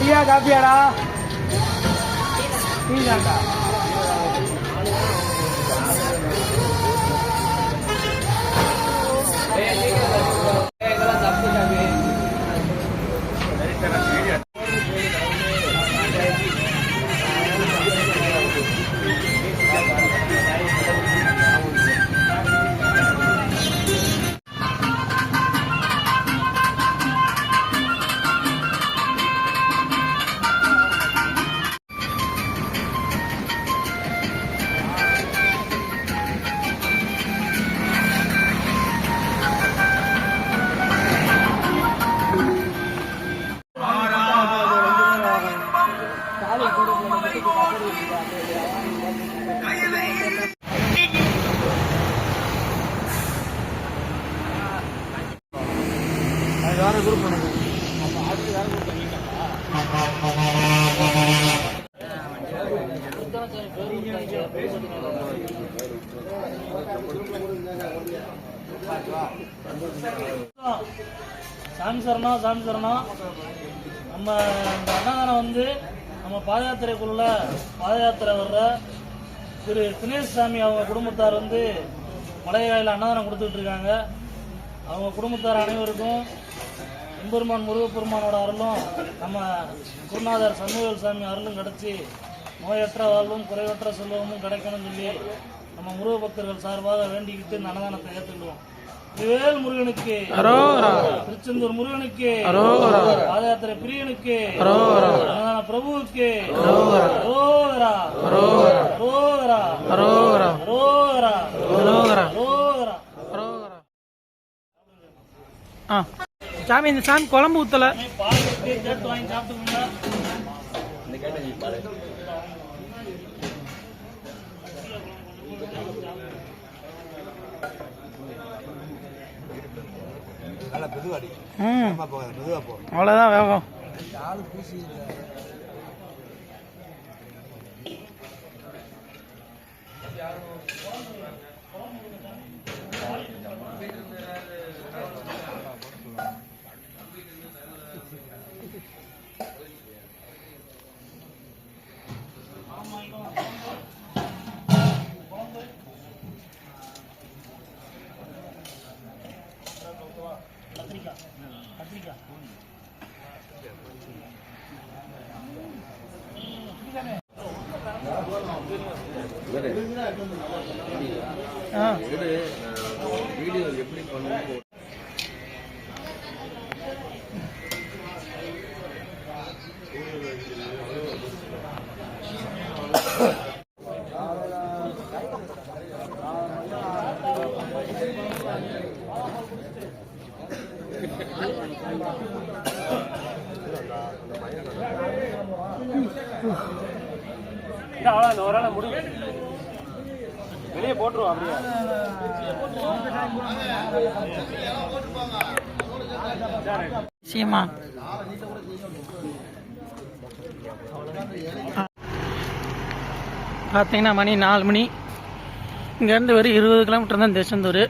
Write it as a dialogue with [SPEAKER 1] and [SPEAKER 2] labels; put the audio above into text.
[SPEAKER 1] டீயா காப்பியாடா டீ தான்டா வேற குரூப் பண்ணுங்க
[SPEAKER 2] சாமி சரணம் சாமி சரணம் நம்ம இந்த அன்னதானம் வந்து நம்ம பாத யாத்திரைக்குள்ள பாத யாத்திரை வர்ற திரு தினேஷ் சாமி அவங்க குடும்பத்தார் வந்து மலையாயில் அன்னதானம் கொடுத்துட்டு இருக்காங்க. அவங்க குடும்பத்தார் அனைவருக்கும் எம்பெருமான் முருகப்பெருமானோட அருளும் நம்ம குருநாதர் சண்முகவேல் சாமி அருளும் கிடைச்சி நோயற்ற வாழ்வும் குறைவற்ற செல்வமும் கிடைக்கணும்னு சொல்லி நம்ம முருக பக்தர்கள் சார்பாக வேண்டிக்கிட்டு இந்த அன்னதானத்தை ஏற்றுக்குவோம் வேல் முருகனுக்கு திருச்செந்தூர் முருகனுக்கு பாத யாத்திரை பிரியனுக்கு பிரபுவுக்கு ரோகரா ரோகரா ரோகரா ரோகரா
[SPEAKER 1] ஆ. சாமி இந்த சாமி குழம்பு ஊத்தல. அவ்வளோதான் வேகம்.
[SPEAKER 2] கத்திரிக்காய்
[SPEAKER 3] வீடியோ எப்படி பண்ணணும்
[SPEAKER 1] அவ்வளோ இந்த ஒரு ஆள் முடியும் வெளியே போட்டுருவோம் அப்படியே சீமா. பார்த்தீங்கன்னா மணி நாலு மணி. இங்கேருந்து வெறும் இருபது கிலோமீட்டர் தான் திருச்செந்தூர்